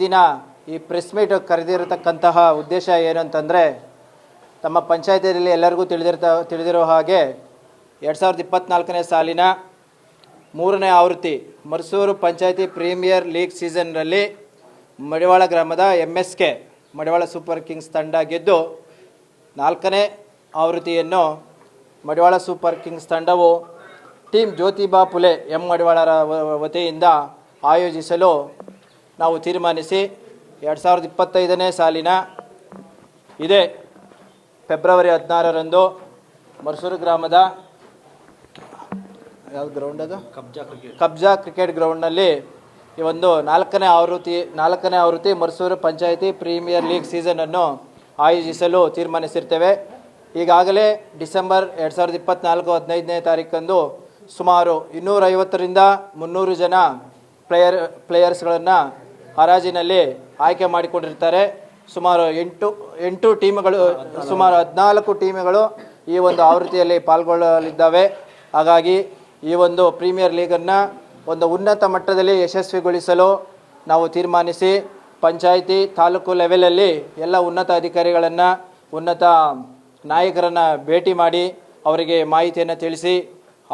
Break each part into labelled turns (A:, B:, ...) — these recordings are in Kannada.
A: ದಿನ ಈ ಪ್ರೆಸ್ ಮೀಟ್ ಕರೆದಿರತಕ್ಕಂತಹ ಉದ್ದೇಶ ಏನು ಅಂತಂದರೆ ತಮ್ಮ ಪಂಚಾಯತಿಯಲ್ಲಿ ಎಲ್ಲರಿಗೂ ತಿಳಿದಿರ್ತ, ತಿಳಿದಿರೋ ಹಾಗೆ ಎರಡು ಸಾವಿರದ ಇಪ್ಪತ್ತ್ನಾಲ್ಕನೇ ಸಾಲಿನ ಮೂರನೇ ಆವೃತ್ತಿ ಮರ್ಸೂರು ಪಂಚಾಯತಿ ಪ್ರೀಮಿಯರ್ ಲೀಗ್ ಸೀಸನ್ನಲ್ಲಿ ಮಡಿವಾಳ ಗ್ರಾಮದ M S K Madiwala super kings ತಂಡ ಗೆದ್ದು ನಾಲ್ಕನೇ ಆವೃತ್ತಿಯನ್ನು ಮಡಿವಾಳ ಸೂಪರ್ ಕಿಂಗ್ಸ್ ತಂಡವು ಟೀಮ್ ಜ್ಯೋತಿಬಾ ಪುಲೆ ಎಂ ಮಡಿವಾಳರ ವತಿಯಿಂದ ಆಯೋಜಿಸಲು ನಾವು ತೀರ್ಮಾನಿಸಿ ಎರಡು ಸಾವಿರದ ಇಪ್ಪತ್ತೈದನೇ ಸಾಲಿನ ಇದೇ ಫೆಬ್ರವರಿ ಹದಿನಾರರಂದು ಮರ್ಸೂರು ಗ್ರಾಮದ ಯಾವ ಗ್ರೌಂಡ್ ಅದು?
B: ಕಬ್ಜಾ ಕ್ರಿಕೆಟ್
A: ಕಬ್ಜಾ ಕ್ರಿಕೆಟ್ ಗ್ರೌಂಡ್ನಲ್ಲಿ ಈ ಒಂದು ನಾಲ್ಕನೇ ಆವೃತ್ತಿ ನಾಲ್ಕನೇ ಆವೃತ್ತಿ ಮರ್ಸೂರು ಪಂಚಾಯಿತಿ ಪ್ರೀಮಿಯರ್ ಲೀಗ್ ಸೀಸನನ್ನು ಆಯೋಜಿಸಲು ತೀರ್ಮಾನಿಸಿರ್ತೇವೆ. ಈಗಾಗಲೇ ಡಿಸೆಂಬರ್ ಎರಡು ಸಾವಿರದ ಇಪ್ಪತ್ತ್ನಾಲ್ಕು ಹದಿನೈದನೇ ತಾರೀಕಂದು ಸುಮಾರು ಇನ್ನೂರೈವತ್ತರಿಂದ ಮುನ್ನೂರು ಜನ ಪ್ಲೇಯರ್ ಪ್ಲೇಯರ್ಸ್ಗಳನ್ನು ಹರಾಜಿನಲ್ಲಿ ಆಯ್ಕೆ ಮಾಡಿಕೊಂಡಿರ್ತಾರೆ. ಸುಮಾರು ಎಂಟು ಎಂಟು ಟೀಮ್ಗಳು, ಸುಮಾರು ಹದಿನಾಲ್ಕು ಟೀಮ್ಗಳು ಈ ಒಂದು ಆವೃತ್ತಿಯಲ್ಲಿ ಪಾಲ್ಗೊಳ್ಳಲಿದ್ದಾವೆ. ಹಾಗಾಗಿ ಈ ಒಂದು ಪ್ರೀಮಿಯರ್ ಲೀಗನ್ನು ಒಂದು ಉನ್ನತ ಮಟ್ಟದಲ್ಲಿ ಯಶಸ್ವಿಗೊಳಿಸಲು ನಾವು ತೀರ್ಮಾನಿಸಿ ಪಂಚಾಯಿತಿ ತಾಲೂಕು ಲೆವೆಲಲ್ಲಿ ಎಲ್ಲ ಉನ್ನತ ಅಧಿಕಾರಿಗಳನ್ನು, ಉನ್ನತ ನಾಯಕರನ್ನು ಭೇಟಿ ಮಾಡಿ ಅವರಿಗೆ ಮಾಹಿತಿಯನ್ನು ತಿಳಿಸಿ,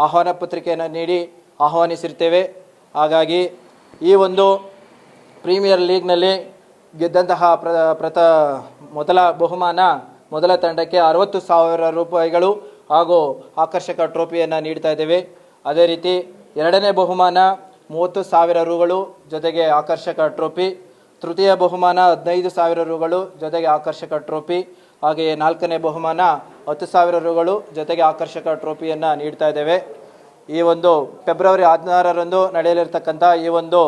A: ಆಹ್ವಾನ ಪತ್ರಿಕೆಯನ್ನು ನೀಡಿ ಆಹ್ವಾನಿಸಿರ್ತೇವೆ. ಹಾಗಾಗಿ ಈ ಒಂದು ಪ್ರೀಮಿಯರ್ ಲೀಗ್ನಲ್ಲಿ ಗೆದ್ದಂತಹ ಪ್ರ ಪ್ರಥ ಮೊದಲ ಬಹುಮಾನ ಮೊದಲ ತಂಡಕ್ಕೆ ಅರವತ್ತು ಸಾವಿರ ರೂಪಾಯಿಗಳು ಹಾಗೂ ಆಕರ್ಷಕ ಟ್ರೋಫಿಯನ್ನು ನೀಡ್ತಾ ಇದ್ದೇವೆ. ಅದೇ ರೀತಿ ಎರಡನೇ ಬಹುಮಾನ ಮೂವತ್ತು ಸಾವಿರ ರೂಗಳು ಜೊತೆಗೆ ಆಕರ್ಷಕ ಟ್ರೋಫಿ, ತೃತೀಯ ಬಹುಮಾನ ಹದಿನೈದು ಸಾವಿರ ರೂಗಳು ಜೊತೆಗೆ ಆಕರ್ಷಕ ಟ್ರೋಫಿ, ಹಾಗೆಯೇ ನಾಲ್ಕನೇ ಬಹುಮಾನ ಹತ್ತು ಸಾವಿರ ರೂಗಳು ಜೊತೆಗೆ ಆಕರ್ಷಕ ಟ್ರೋಫಿಯನ್ನು ನೀಡ್ತಾ ಇದ್ದೇವೆ. ಈ ಒಂದು ಫೆಬ್ರವರಿ ಹದಿನಾರರಂದು ನಡೆಯಲಿರ್ತಕ್ಕಂಥ ಈ ಒಂದು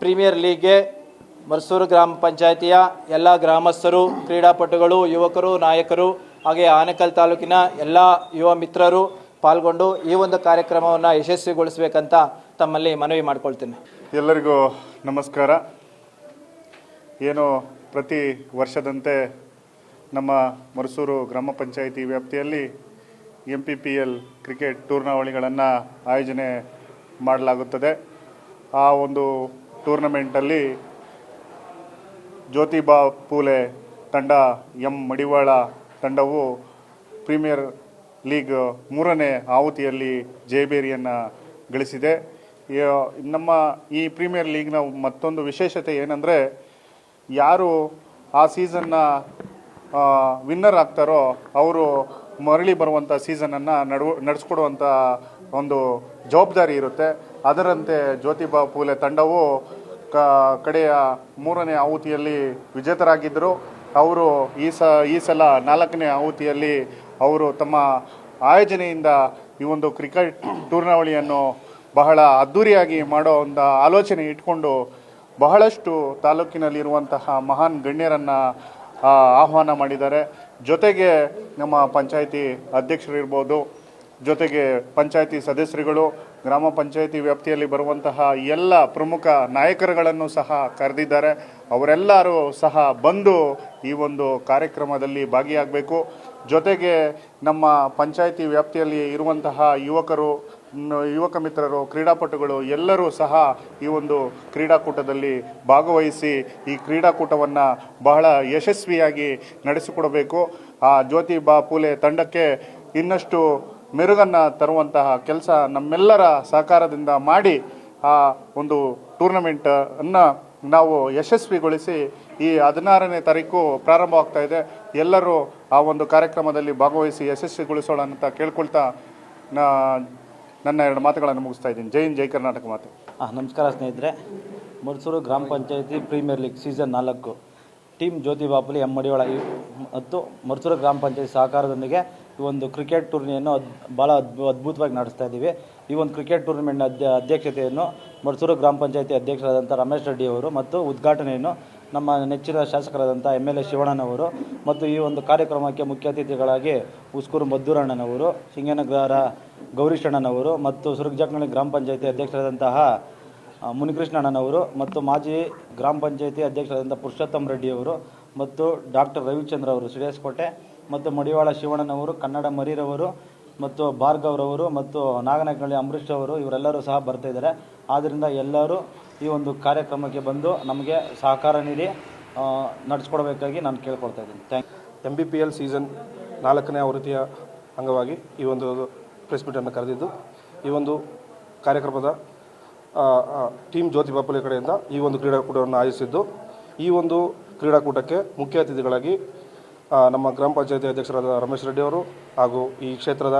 A: ಪ್ರೀಮಿಯರ್ ಲೀಗ್ಗೆ ಮರ್ಸೂರು ಗ್ರಾಮ ಪಂಚಾಯಿತಿಯ ಎಲ್ಲ ಗ್ರಾಮಸ್ಥರು, ಕ್ರೀಡಾಪಟುಗಳು, ಯುವಕರು, ನಾಯಕರು ಹಾಗೆ ಆನೇಕಲ್ ತಾಲೂಕಿನ ಎಲ್ಲ ಯುವ ಮಿತ್ರರು ಪಾಲ್ಗೊಂಡು ಈ ಒಂದು ಕಾರ್ಯಕ್ರಮವನ್ನು ಯಶಸ್ವಿಗೊಳಿಸಬೇಕಂತ ತಮ್ಮಲ್ಲಿ ಮನವಿ ಮಾಡ್ಕೊಳ್ತೇನೆ.
C: ಎಲ್ಲರಿಗೂ ನಮಸ್ಕಾರ. ಏನು ಪ್ರತಿ ವರ್ಷದಂತೆ ನಮ್ಮ ಮರಸೂರು ಗ್ರಾಮ ಪಂಚಾಯಿತಿ ವ್ಯಾಪ್ತಿಯಲ್ಲಿ M P P L cricket ಟೂರ್ನಾವಳಿಗಳನ್ನು ಆಯೋಜನೆ ಮಾಡಲಾಗುತ್ತದೆ. ಆ ಒಂದು ಟೂರ್ನಮೆಂಟಲ್ಲಿ ಜ್ಯೋತಿಬಾ ಪೂಲೆ ತಂಡ, ಎಂ ಮಡಿವಾಳ ತಂಡವು ಪ್ರೀಮಿಯರ್ ಲೀಗ್ ಮೂರನೇ ಆವೃತ್ತಿಯಲ್ಲಿ ಜಯಬೇರಿಯನ್ನು ಗಳಿಸಿದೆ. ನಮ್ಮ ಈ ಪ್ರೀಮಿಯರ್ ಲೀಗ್ನ ಮತ್ತೊಂದು ವಿಶೇಷತೆ ಏನಂದರೆ, ಯಾರು ಆ ಸೀಸನ್ನ ವಿನ್ನರ್ ಆಗ್ತಾರೋ ಅವರು ಮರಳಿ ಬರುವಂಥ ಸೀಸನನ್ನು ನಡು ನಡೆಸ್ಕೊಡುವಂಥ ಒಂದು ಜವಾಬ್ದಾರಿ ಇರುತ್ತೆ. ಅದರಂತೆ ಜ್ಯೋತಿಬಾ ಪೂಲೆ ತಂಡವು ಕ ಕಡೆಯ ಮೂರನೇ ಆಹುತಿಯಲ್ಲಿ ವಿಜೇತರಾಗಿದ್ದರು. ಅವರು ಈ ಸ, ಈ ಸಲ ನಾಲ್ಕನೇ ಆಹುತಿಯಲ್ಲಿ ಅವರು ತಮ್ಮ ಆಯೋಜನೆಯಿಂದ ಈ ಒಂದು ಕ್ರಿಕೆಟ್ ಟೂರ್ನಾವಳಿಯನ್ನು ಬಹಳ ಅದ್ದೂರಿಯಾಗಿ ಮಾಡೋ ಒಂದು ಆಲೋಚನೆ ಇಟ್ಕೊಂಡು ಬಹಳಷ್ಟು ತಾಲೂಕಿನಲ್ಲಿರುವಂತಹ ಮಹಾನ್ ಗಣ್ಯರನ್ನು ಆಹ್ವಾನ ಮಾಡಿದ್ದಾರೆ. ಜೊತೆಗೆ ನಮ್ಮ ಪಂಚಾಯಿತಿ ಅಧ್ಯಕ್ಷರಿರ್ಬೋದು, ಜೊತೆಗೆ ಪಂಚಾಯಿತಿ ಸದಸ್ಯರುಗಳು ಗ್ರಾಮ ಪಂಚಾಯಿತಿ ವ್ಯಾಪ್ತಿಯಲ್ಲಿ ಬರುವಂತಹ ಎಲ್ಲ ಪ್ರಮುಖ ನಾಯಕರುಗಳನ್ನು ಸಹ ಕರೆದಿದ್ದಾರೆ. ಅವರೆಲ್ಲರೂ ಸಹ ಬಂದು ಈ ಒಂದು ಕಾರ್ಯಕ್ರಮದಲ್ಲಿ ಭಾಗಿಯಾಗಬೇಕು. ಜೊತೆಗೆ ನಮ್ಮ ಪಂಚಾಯಿತಿ ವ್ಯಾಪ್ತಿಯಲ್ಲಿ ಇರುವಂತಹ ಯುವಕರು ಯುವಕ ಮಿತ್ರರು, ಕ್ರೀಡಾಪಟುಗಳು ಎಲ್ಲರೂ ಸಹ ಈ ಒಂದು ಕ್ರೀಡಾಕೂಟದಲ್ಲಿ ಭಾಗವಹಿಸಿ ಈ ಕ್ರೀಡಾಕೂಟವನ್ನು ಬಹಳ ಯಶಸ್ವಿಯಾಗಿ ನಡೆಸಿಕೊಡಬೇಕು. ಆ ಜ್ಯೋತಿ ಬಾ ಪೂಲೆ ತಂಡಕ್ಕೆ ಇನ್ನಷ್ಟು ಮೆರುಗನ್ನು ತರುವಂತಹ ಕೆಲಸ ನಮ್ಮೆಲ್ಲರ ಸಹಕಾರದಿಂದ ಮಾಡಿ ಆ ಒಂದು ಟೂರ್ನಮೆಂಟ್ ಅನ್ನು ನಾವು ಯಶಸ್ವಿಗೊಳಿಸಿ ಈ ಹದಿನಾರನೇ ತಾರೀಕು ಪ್ರಾರಂಭವಾಗ್ತಾ ಇದೆ. ಎಲ್ಲರೂ ಆ ಒಂದು ಕಾರ್ಯಕ್ರಮದಲ್ಲಿ ಭಾಗವಹಿಸಿ ಯಶಸ್ವಿಗೊಳಿಸೋಣ ಅಂತ ಕೇಳ್ಕೊಳ್ತಾ ನನ್ನ ಎರಡು ಮಾತುಗಳನ್ನು ಮುಗಿಸ್ತಾ ಇದ್ದೀನಿ. ಜೈ ಜೈ ಕರ್ನಾಟಕ ಮಾತು.
B: ಹಾಂ ನಮಸ್ಕಾರ ಸ್ನೇಹಿತರೆ. ಮರ್ಸೂರು ಗ್ರಾಮ ಪಂಚಾಯತಿ ಪ್ರೀಮಿಯರ್ ಲೀಗ್ ಸೀಸನ್ ನಾಲ್ಕು. ಟೀಮ್ ಜ್ಯೋತಿ ಬಾಪುಲಿ, ಎಂ ಮತ್ತು ಮರ್ಸೂರು ಗ್ರಾಮ ಪಂಚಾಯತ್ ಸಹಕಾರದೊಂದಿಗೆ ಈ ಒಂದು ಕ್ರಿಕೆಟ್ ಟೂರ್ನಿಯನ್ನು ಭಾಳ ಅದ್ಭು, ಅದ್ಭುತವಾಗಿ ನಡೆಸ್ತಾ ಇದ್ದೀವಿ. ಈ ಒಂದು ಕ್ರಿಕೆಟ್ ಟೂರ್ನಿಮೆಂಟ್ನ ಅಧ್ಯ, ಅಧ್ಯಕ್ಷತೆಯನ್ನು ಮರಸೂರು ಗ್ರಾಮ ಪಂಚಾಯತಿ ಅಧ್ಯಕ್ಷರಾದಂಥ ರಮೇಶ್ ರೆಡ್ಡಿ ಅವರು ಮತ್ತು ಉದ್ಘಾಟನೆಯನ್ನು ನಮ್ಮ ನೆಚ್ಚಿನ ಶಾಸಕರಾದಂಥ ಎಂ ಎಲ್ ಎ ಶಿವಣ್ಣನವರು ಮತ್ತು ಈ ಒಂದು ಕಾರ್ಯಕ್ರಮಕ್ಕೆ ಮುಖ್ಯ ಅತಿಥಿಗಳಾಗಿ ಉಸ್ಕೂರು ಮದ್ದೂರಣ್ಣನವರು ಸಿಂಗನಗರ ಗೌರೀಶಣ್ಣನವರು ಮತ್ತು ಸುರಗ್ಜಾಕ್ನಳ್ಳಿ ಗ್ರಾಮ ಪಂಚಾಯತಿ ಅಧ್ಯಕ್ಷರಾದಂತಹ ಮುನಿಕೃಷ್ಣಣ್ಣನವರು ಮತ್ತು ಮಾಜಿ ಗ್ರಾಮ ಪಂಚಾಯತಿ ಅಧ್ಯಕ್ಷರಾದಂಥ ಪುರುಷೋತ್ತಮ್ ರೆಡ್ಡಿಯವರು ಮತ್ತು ಡಾಕ್ಟರ್ ರವಿಚಂದ್ರ ಅವರು ಶ್ರೇಯಸ್ಕೋಟೆ ಮತ್ತು ಮಡಿವಾಳ ಶಿವಣ್ಣನವರು, ಕನ್ನಡ ಮರಿರವರು ಮತ್ತು ಭಾರ್ಗವ್ರವರು ಮತ್ತು ನಾಗನಕಳ್ಳಿ ಅಂಬರೀಷ್ ಅವರು ಇವರೆಲ್ಲರೂ ಸಹ ಬರ್ತಾ ಇದ್ದಾರೆ. ಆದ್ದರಿಂದ ಎಲ್ಲರೂ ಈ ಒಂದು ಕಾರ್ಯಕ್ರಮಕ್ಕೆ ಬಂದು ನಮಗೆ ಸಹಕಾರ ನೀಡಿ ನಡೆಸ್ಕೊಡ್ಬೇಕಾಗಿ ನಾನು ಕೇಳ್ಕೊಳ್ತಾ ಇದ್ದೀನಿ. Thank
D: M B P L season ನಾಲ್ಕನೇ ಆವೃತ್ತಿಯ ಅಂಗವಾಗಿ ಈ ಒಂದು ಪ್ರೆಸ್ ಮೀಟನ್ನು ಕರೆದಿದ್ದು, ಈ ಒಂದು ಕಾರ್ಯಕ್ರಮದ ಟೀಮ್ ಜ್ಯೋತಿ ಬಾಪುಲೆ ಕಡೆಯಿಂದ ಈ ಒಂದು ಕ್ರೀಡಾಕೂಟವನ್ನು ಆಯೋಜಿಸಿದ್ದು, ಈ ಒಂದು ಕ್ರೀಡಾಕೂಟಕ್ಕೆ ಮುಖ್ಯ ಅತಿಥಿಗಳಾಗಿ ನಮ್ಮ ಗ್ರಾಮ ಪಂಚಾಯತಿ ಅಧ್ಯಕ್ಷರಾದ ರಮೇಶ್ ರೆಡ್ಡಿ ಅವರು ಹಾಗೂ ಈ ಕ್ಷೇತ್ರದ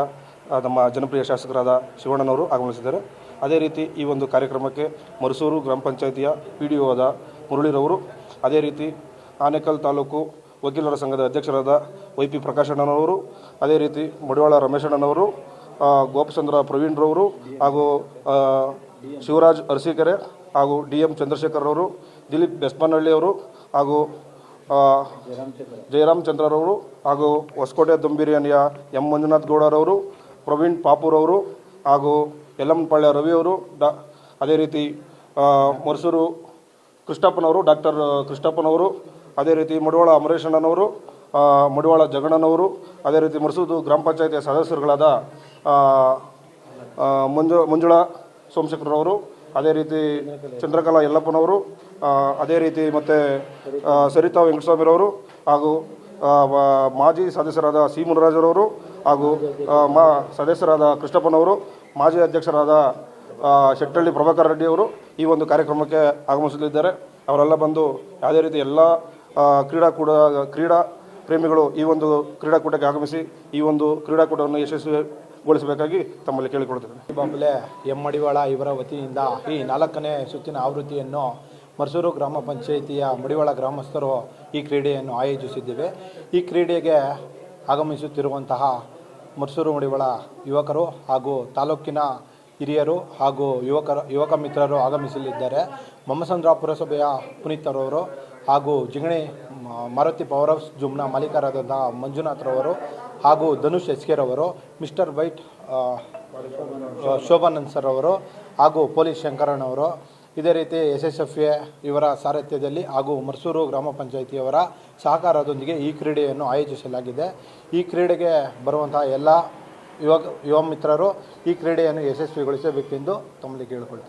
D: ನಮ್ಮ ಜನಪ್ರಿಯ ಶಾಸಕರಾದ ಶಿವಣ್ಣನವರು ಆಗಮಿಸಿದ್ದಾರೆ. ಅದೇ ರೀತಿ ಈ ಒಂದು ಕಾರ್ಯಕ್ರಮಕ್ಕೆ ಮರುಸೂರು ಗ್ರಾಮ ಪಂಚಾಯತಿಯ ಪಿ ಡಿ ಒದ ಮುರಳಿರವರು ಅದೇ ರೀತಿ ಆನೇಕಲ್ ತಾಲೂಕು ವಕೀಲರ ಸಂಘದ ಅಧ್ಯಕ್ಷರಾದ ವೈ ಪಿ ಪ್ರಕಾಶಣ್ಣನವರು, ಅದೇ ರೀತಿ ಮಡಿವಾಳ ರಮೇಶಣ್ಣನವರು ಗೋಪಚಂದ್ರ ಪ್ರವೀಣ್ರವರು ಹಾಗೂ ಶಿವರಾಜ್ ಅರಸೀಕೆರೆ ಹಾಗೂ ಡಿ ಎಂ ಚಂದ್ರಶೇಖರ್ ಅವರು ದಿಲೀಪ್ ಬೆಸ್ಮನಹಳ್ಳಿ ಅವರು ಹಾಗೂ ಜಯರಾಮ್ ಚಂದ್ರರವರು ಹಾಗೂ ಹೊಸಕೋಟೆ ದುಂಬಿರಿಯಾನಿಯ ಎಂ ಮಂಜುನಾಥ್ ಗೌಡರವರು, ಪ್ರವೀಣ್ ಪಾಪೂರವರು ಹಾಗೂ ಯಲ್ಲಮ್ಮಪಾಳ್ಯ ರವಿಯವರು, ಡಾ, ಅದೇ ರೀತಿ ಮರಸೂರು ಕೃಷ್ಣಪ್ಪನವರು, ಡಾಕ್ಟರ್ ಕೃಷ್ಣಪ್ಪನವರು, ಅದೇ ರೀತಿ ಮಡಿವಾಳ ಅಮರೇಶಣ್ಣನವರು ಮಡವಾಳ ಜಗಣ್ಣನವರು, ಅದೇ ರೀತಿ ಮರಸೂರು ಗ್ರಾಮ ಪಂಚಾಯತಿಯ ಸದಸ್ಯರುಗಳಾದ ಮಂಜು, ಮಂಜುಳಾ ಸೋಮಶೇಖರವರು ಅದೇ ರೀತಿ ಚಂದ್ರಕಲಾ ಯಲ್ಲಪ್ಪನವರು ಅದೇ ರೀತಿ ಮತ್ತು ಸರಿತಾ ವೆಂಕಟಸ್ವಾಮಿರವರು ಹಾಗೂ ಮಾಜಿ ಸದಸ್ಯರಾದ ಸಿ. ಮುನರಾಜರವರು ಹಾಗೂ ಮಾ, ಸದಸ್ಯರಾದ ಕೃಷ್ಣಪ್ಪನವರು, ಮಾಜಿ ಅಧ್ಯಕ್ಷರಾದ ಶೆಟ್ಟಳ್ಳಿ ಪ್ರಭಾಕರ್ ರೆಡ್ಡಿ ಅವರು ಈ ಒಂದು ಕಾರ್ಯಕ್ರಮಕ್ಕೆ ಆಗಮಿಸಲಿದ್ದಾರೆ ಅವರೆಲ್ಲ ಬಂದು ಯಾವುದೇ ರೀತಿ ಎಲ್ಲ ಕ್ರೀಡಾಕೂಟ ಕ್ರೀಡಾ ಪ್ರೇಮಿಗಳು ಈ ಒಂದು ಕ್ರೀಡಾಕೂಟಕ್ಕೆ ಆಗಮಿಸಿ ಈ ಒಂದು ಕ್ರೀಡಾಕೂಟವನ್ನು ಯಶಸ್ವಿಗೊಳಿಸಬೇಕಾಗಿ ತಮ್ಮಲ್ಲಿ ಕೇಳಿಕೊಳ್ತೇನೆ.
E: ಬಾಂಬಲೆ, ಎಮ್ಮಡಿವಾಳ ಮಡಿವಾಳ ಇವರ ವತಿಯಿಂದ ಈ ನಾಲ್ಕನೇ ಸುತ್ತಿನ ಆವೃತ್ತಿಯನ್ನು ಮರ್ಸೂರು ಗ್ರಾಮ ಪಂಚಾಯಿತಿಯ ಮಡಿವಾಳ ಗ್ರಾಮಸ್ಥರು ಈ ಕ್ರೀಡೆಯನ್ನು ಆಯೋಜಿಸಿದ್ದೇವೆ. ಈ ಕ್ರೀಡೆಗೆ ಆಗಮಿಸುತ್ತಿರುವಂತಹ ಮರ್ಸೂರು ಮಡಿವಾಳ ಯುವಕರು ಹಾಗೂ ತಾಲೂಕಿನ ಹಿರಿಯರು ಹಾಗೂ ಯುವಕರ ಯುವಕ ಮಿತ್ರರು ಆಗಮಿಸಲಿದ್ದಾರೆ. ಮೊಮ್ಮಸಂದ್ರ ಪುರಸಭೆಯ ಪುನೀತರವರು ಹಾಗೂ ಜಿಗಣಿ ಮಾರುತಿ ಪವರ್ ಹೌಸ್ ಜುಮ್ನ ಮಾಲೀಕರಾದಂತಹ ಮಂಜುನಾಥ್ರವರು ಹಾಗೂ ಧನುಷ್ ಎಸ್ಕೆರವರು ಮಿಸ್ಟರ್ ವೈಟ್ ಶೋಭಾನಂದ್ ಸರ್ ಅವರು ಹಾಗೂ ಪೊಲೀಸ್ ಶಂಕರಣ್ಣವರು ಇದೇ ರೀತಿ ಎಸ್ ಎಸ್ ಎಫ್ ಎ ಇವರ ಸಾರಥ್ಯದಲ್ಲಿ ಹಾಗೂ ಮರ್ಸೂರು ಗ್ರಾಮ ಪಂಚಾಯಿತಿಯವರ ಸಹಕಾರದೊಂದಿಗೆ ಈ ಕ್ರೀಡೆಯನ್ನು ಆಯೋಜಿಸಲಾಗಿದೆ. ಈ ಕ್ರೀಡೆಗೆ ಬರುವಂತಹ ಎಲ್ಲ ಯುವ ಯುವ ಮಿತ್ರರು ಈ ಕ್ರೀಡೆಯನ್ನು ಯಶಸ್ವಿಗೊಳಿಸಬೇಕೆಂದು ತಮ್ಮಲ್ಲಿ ಕೇಳಿಕೊಳ್ತೀನಿ.